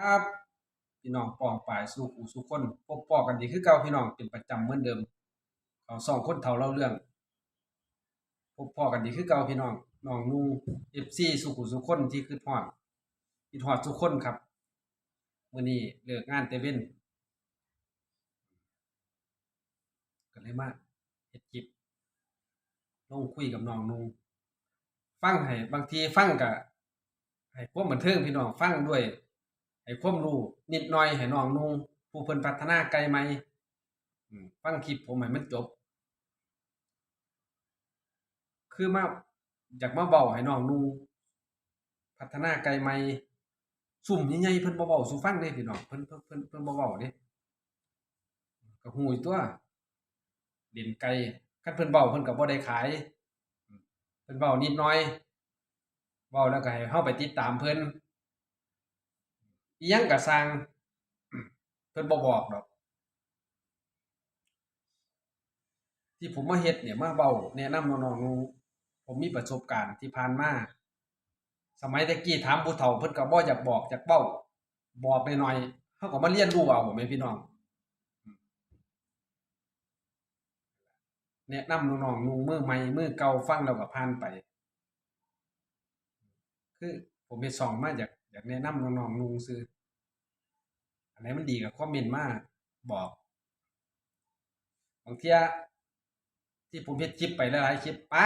ครับพี่น้องปองปายสู่ผู้สู่คนพบปอกันดีคือเก่าพี่น้องเป็นประจำเหมือนเดิมเขาสองคนเท่าเล่าเรื่องพบปอกันดีคือเก่าพี่น้องน้องนูเอฟซีสู่ผู้สู่คนที่คือฮอดคิดฮอดทุกคนครับมื้อนี้เลิกงานแต่เว้นก็เลยมาเฮ็ดคลิปลงคุยกับน้องนูฟังให้บางทีฟังก็ให้ความบันเทิงพี่น้องฟังด้วย ให้ความรู้นิดหน่อยให้น้องนุ่งผู้เพิ่นพัฒนาไกลไหมฟังคลิปผมให้มันจบ คือมาอยากมาเว้าให้น้องนุ่งพัฒนาไกลไหมซุ่มใหญ่ๆเพิ่นบ่เว้าสู่ฟังเด้พี่น้องเพิ่นเพิ่นเพิ่นเพิ่นบ่เว้าเด้ก็ฮู้อยู่ตัวเล่นไกลคันเพิ่นเว้าเพิ่นก็บ่ได้ขายเพิ่นเว้านิดหน่อยเว้าแล้วก็ให้เฮาไปติดตามเพิ่น ยังก็สร้างเพิ่นบ่บอกดอก ที่ผมมาเฮ็ดเนี่ยมาเว้าแนะนำน้องๆนูผมมีประสบการณ์ที่ผ่านมาสมัยต่กี้ถามผู้เฒ่าเพิ่นก็บ่อยากบอกอยากเว้า บอกหน่อยๆเฮาก็มาเรียนรู้เอาแม่พี่น้องแนะนำน้องๆนูมือใหม่มือเก่าฟังแล้วก็ผ่านไป คือผมเฮ็ดช่องมาอยาก อยากแนะนำน้องๆนูซื่ออันไหนมันดีก็คอมเมนต์มากบอกบางเทียที่ผมเฮ็ดคลิปไปหลายๆคลิปป๊า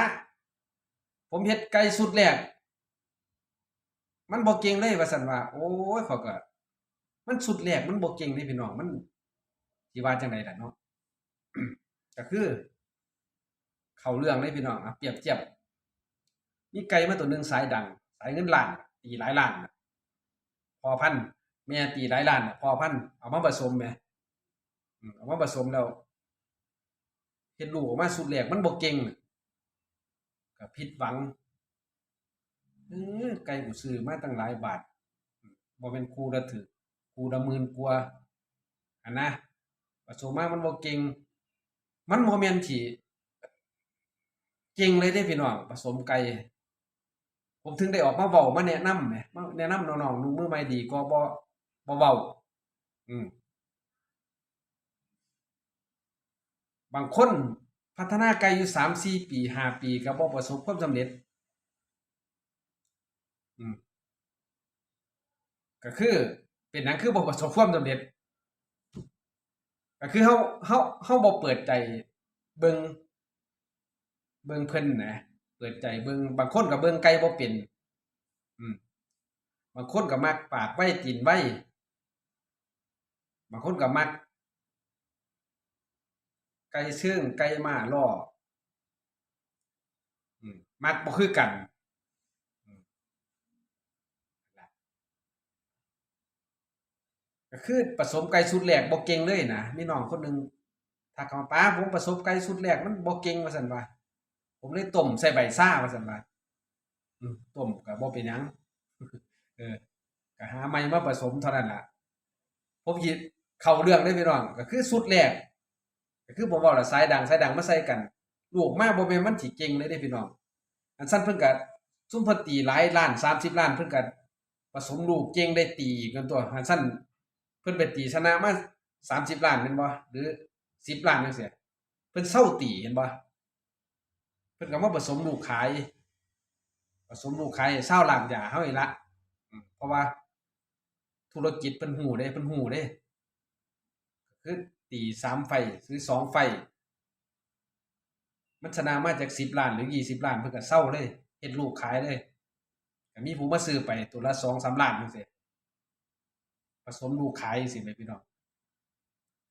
ผมเฮ็ดไก่สุดแรกมันบ่เก่งเลยว่าซั่นว่า โอ้ยขาก็มันสุดแรกมันบ่เก่งเลยพี่น้องมันสิว่าจังไดล่ะเนาะก็คือ เข้าเรื่องเลยพี่น้องอะเปรียบเทียบมีไก่มาตัวหนึงสายดัง สายเงินล้านตีหลายล้านนะ พอพันธุ์แม่ตีหลายล้านพอพันธ์เอามาผสมแหมเอามาผสมแล้วเฮ็ดลูกออกมาสุดแรกมันบ่เก่งน่ะก็ผิดหวังเออไก่กูซื้อมาตั้งหลายบาทอืมบ่แม่นคู่ละถึกคู่ละมื่นกว่าอันนะผสมมามันบ่เก่งมันบ่แม่นที่เก่งเลยเด้พี่น้องผสมไก่ ผมถึงได้ออกมาเว้ามาแนะนำแหมมาแนะนำน้องๆนุ่มือใหม่ดีกว่าบ่บ่เว้าอืมบางคนพัฒนาไกลอยู่3-4ปี5ปีก็บ่ประสบความสำเร็จอืมก็คือเป็นหยังคือบ่ประสบความสำเร็จก็คือเฮาเฮาเฮาบ่เปิดใจเบิ่งเบิ่งเพิ่นนะ ปิดใจเบิ่งบางคนก็เบิ่งไกลบ่เป็น อืม บางคนก็มักปากไว้ตีนไว้ บางคนก็มัก ไก่เชิงไก่ม้าล้ออืมมักบ่คือกันก็คือผสมไก่สูตรแรกบ่เก่งเลยนะมีน้องคนหนึงทักเข้ามาป๊าผมผสมไก่สูตรแรกมันบ่เก่งว่าซั่นว่า ผมเลยต้มใส่ใบซ่าว่าซั่นว่าต้มก็บ่เป็นยังเออก็หาใหม่มาผสมเท่านั้นล่ะผมสิเข้าเรื่องเลยพี่น้องก็คือสูตรแรกก็คือผมเว้าล่ะสายดังสายดังมาใส่กันลูกมาบ่แม่นมันสิเก่งเลยเด้พี่น้องอันซั่นเพิ่นก็ซุมเพิ่นตีหลายล้าน30ล้านเพิ่นก็ผสมลูกเก่งได้ตีกันตัวอันซั่นเพิ่นไปตีชนะมา30ล้านแม่นบ่หรือ 10ล้านจังซี่เพิ่นเซาตีเห็นบ่ เพิ่นก็มาผสมลูกขาย ผสมลูกขายให้าวร้านยาเฮานี่ล่ะเพราะว่า ธุรกิจเพิ่นฮู้เด้เพิ่นฮู้เด้คือตี3ไฟหรือ2ไฟ มันชนะมาจาก10ล้านหรือ20ล้านเพิ่นก็เซาเลยเฮ็ดลูกขายเลยมีผู้มาซื้อไปตัวละ2-3ล้านจังซี่ผสมลูกขายจังซี่แหมพี่น้อง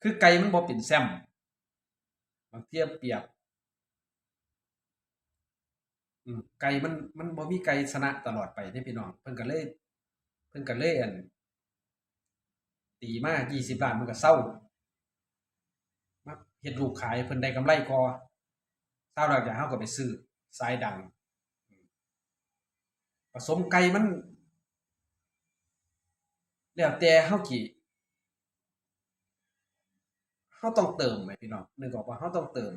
คือไก่มันบ่เป็นแซมบางเที่ยเปรียบ ไก่มันมันบ่มีไก่ชนะตลอดไปเด้พี่น้อง เพิ่นก็เลย เพิ่นก็เลยอั่นตีมา20ล้านมันก็เซามาเฮ็ดลูกขายเพิ่นได้กำไรก่อชาวนาอย่างเฮาก็ไปซื้อสายดังผสมไก่มัน แล้วแต่เฮาสิเฮาต้องเติมแหมพี่น้องนึกออกบ่าเฮาต้องเติม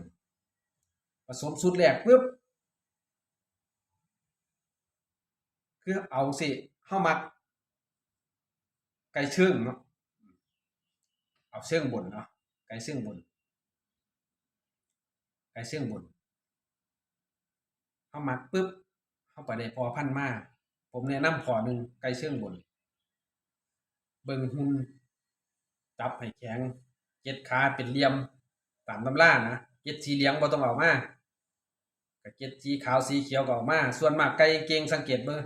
ผสมสูตรแรกปึ๊บ คือเอาสิเฮามักไก่เชื่องเนาะเอาเชื่องบนเนาะไก่เชื่องบนไก่เชื่องบนเข้ามักปุ๊บเข้าไปได้พอพันมาผมแนะนำพอหนึ่งไก่เชื่องบน เบิ่งหุ่นจับให้แข็งเจ็ดขาเป็นเหลี่ยมตามตำรานะเจ็ดสีเหลืองบ่ต้องเอามากเจ็ดสีขาวสีเขียวก็เอามา ส่วนมากไก่เก่งสังเกตเบิ่ง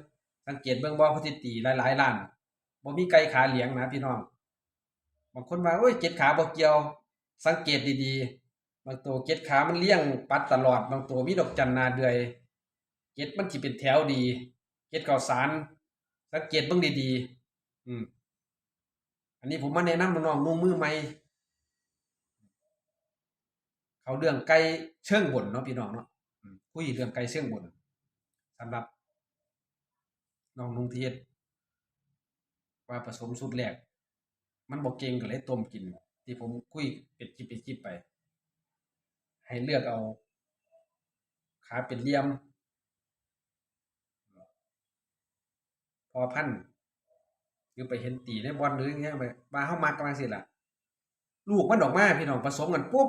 สังเกตเบิ่งบ่เขาสิตีหลายๆล้านบ่มีไก่ขาเหลียงนะพี่น้องบางคนว่าโอ้ยเจ็ดขาบ่เกี่ยว สังเกตดีๆ บางตัวเจ็ดขามันเลี้ยงปัดตลอด บางตัวมีดอกจันนาเดือยเจ็ดมันสิเป็นแถวดีเจ็ดข้าวสาร สังเกตเบิ่งดีๆ อืมอันนี้ผมมาแนะนำน้องๆนุ่งมือใหม่เขาเรื่องไก่เชิงบนเนาะพี่น้องเนาะคุยเรื่องไก่เชิงบนสำหรับ น้องนุ่งเทียดว่าผสมสูตรแรก มันบอกเก่งก็เลยต้มกิน ที่ผมคุยเป็นจิบเป็นจิบไป ให้เลือกเอา ขาเป็นเลี่ยม พอพันหรือไปเห็นตีในบอลหรืออย่างเงี้ยไปมาเข้ามักกำลังสิล่ะ ลูกมันออกมาพี่น้องผสมกันปุ๊บ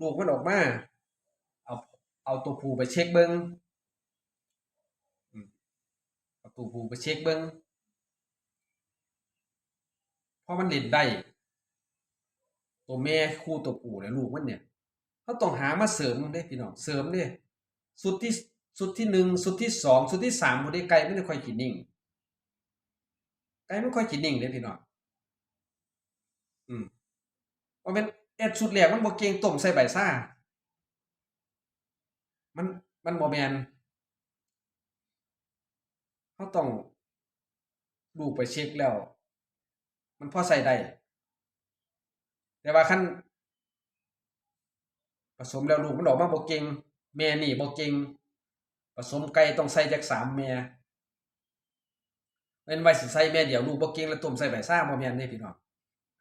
ลูกมันออกมาเอาเอาตัวผู้ไปเช็คเบิงอืมเอา ตัวผู้ไปเช็คเบิงเพราะมันเล่นได้ ตัวแม่คู่ตัวผู้เนี่ยลูกมันเนี่ยเขาต้องหามาเสริมเด้พี่น้องเสริมเด้สุดที่สุดที่หนึ่งสุดที่สองสุดที่สามคนได้ไกลไม่ได้ค่อยกินนิ่งไก่มันค่อยกินนิ่งเด้พี่น้องอืมว่าเป็นเอ็ดชุดแรกมันบ่เก่งต้มใส่ใบซ่ามันมันบ่แมน เราต้องดูไปเช็คแล้ว มันพอใส่ได้ แต่ว่าคั้นผสมแล้วลูกมันออกมาบ่เก่งแม่นี่บ่เก่งผสมไก่ต้องใส่จักสามแม่เป็นไว้สิใส่แม่เดียวลูกบ่เก่งแล้วต้มใส่ใบซ่าบ่แม่นเด้พี่น้อง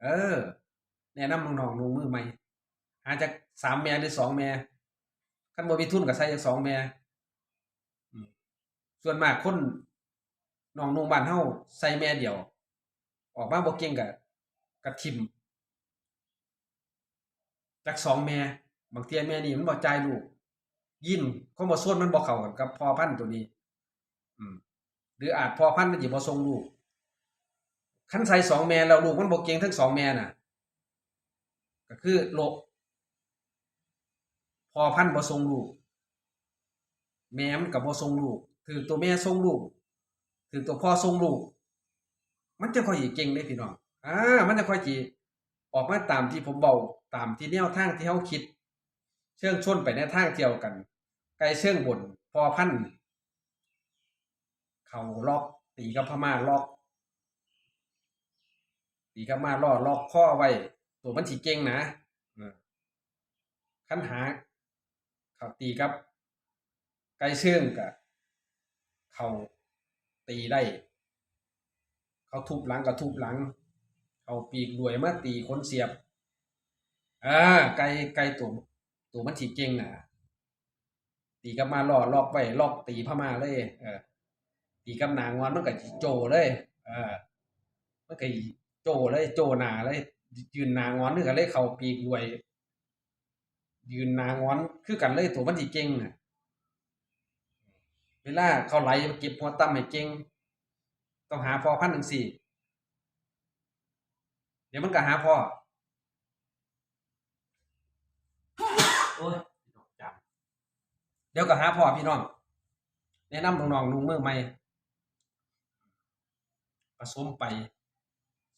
เออแนะนำน้องๆนุ่งมือใหม่หาจักสามแม่หรือสองแม่คันบ่มีทุนก็ใส่จักสองแม่ส่วนมากคน น้องนุ่งบ้านเฮาใส่แม่เดียว ออกมาบ่เก่งก็ก็ทิ่มจักสองแม่บางเทียแม่นี่มันบ่จ่ายลูกยินคอมโมโซนมันบ่เข้ากันกับพ่อพันธุ์ตัวนี้ อืม หรืออาจพอพันธุ์มันสิบ่ทรงลูกคันใส่สองแม่แล้วลูกมันบ่เก่งทั้งสองแม่น่ะ ก็คือโลกพอพันธุ์บ่ทรงลูก แม่มันก็บ่ทรงลูกถือตัวแม่ทรงลูก ถือตัวพ่อทรงลูก มันจะค่อยเก่งเด้พี่น้องอ่ามันจะค่อยสิออกมาตามที่ผมเว้าตามที่แนวทางที่เฮาคิด เชิงชนไปในทางเดียวกัน ไกลเชิงบนพอพันธุ์เขาล็อกตีกับพม่าล็อกตีกับมาล่อล็อกข้อไว้ ตัวมันถีเก่งนะคันหาเขาตีกับ ไกลเชื่องกับเขา ตีได้ เขาทุบหลังกับทุบหลังเขาปีกด้วยมาตีคนเสียบอ่าไกลไกลตัวตัวมันถีเก่งนะตีกับมาล่อลอกไว้ล็อกตีพม่าเลย เออ ตีกับนางอนมันก็โจเลยเออมันก็โจเลยโจหนาเลย ยืนนางอนนึกกันเลยเขาปีกรวย ยืนนางอนคือกันเลยตัวมันสิเก่งน่ะ เวลาเขาไหลเก็บหัวต่ำให้เก่งต้องหาพอพันหนึ่งสี่เดี๋ยวมันก็หาพอโอ้ยจับเดี๋ยวก็หาพอพี่น้องแนะนำน้องๆนุ่งมือใหม่ผสมไป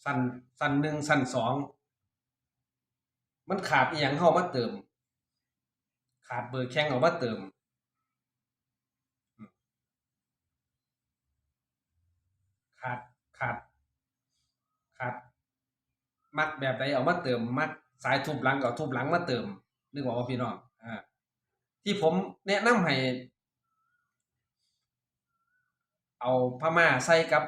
สั้นสั้นหนึ่งสั้นสองมันขาดอีหยังเข้ามาเติม ขาดเบอร์แข้งเอามาเติม ขาดขาดขาดมัดแบบใดเอามาเติม มัดสายทุบหลังก็เอาทุบหลังมาเติมนึกว่าพี่น้องอ่าที่ผมแนะนำให้เอาพม่าใส่กับ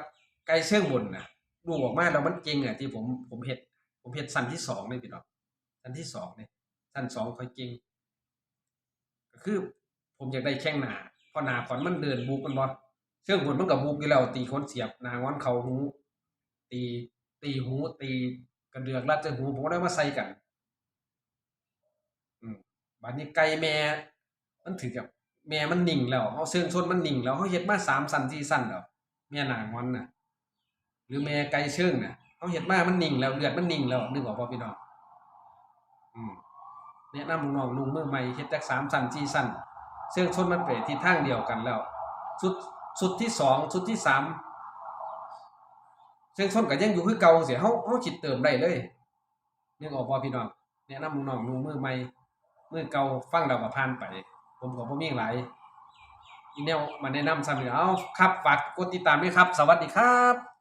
ไก่เชื่องบนน่ะลูออกมาแล้วมันเก่งอะที่ผมผมเฮ็ดผมเฮ็ดสั้นที่สองเลยพี่น้องสั้นที่สองเนี่ยสั้นสองค่อยเก่งก็คือ ผมอยากได้แข้งหนาเพราะหนาขอนมันเดินบุกมันบ่ เชื่องบนมันก็บุกอยู่แล้วตีคนเสียบนางอนเขาหู ตี ตีหู ตีกระเดือกรัดจนหูผมก็ได้มาใส่กัน อืมบัดนี้ไก่แม่มันถือกับแม่มันนิ่งแล้วเฮาเชิงชนมันนิ่งแล้วเฮาเฮ็ดมา3สั่น4สั่นแล้วแม่นางอนน่ะ หรือแม่ไก่เชิงน่ะเฮาเฮ็ดมามันนิ่งแล้วเลือดมันนิ่งแล้วนึกออกบ่พี่น้องอืมแนะนำน้องๆนุ่งมือใหม่เฮ็ดจัก3สั่น4สั่นเชิงชนมันไปทิศทางเดียวกันแล้ว สุด สุดที่สองสุดที่สามเชิงชนกับยังอยู่คือเก่าเสียเขาเฮาจิตเติมได้เลยนึกออกบ่พี่น้องแนะนำน้องๆนุ่งมือใหม่มือเก่าฟังแล้วก็ผ่านไป ผมก็บ่อมีหลายอีเนวมาแนะนำซ้ำอีกเอาครับฝากกดติดตามด้วยครับ สวัสดีครับ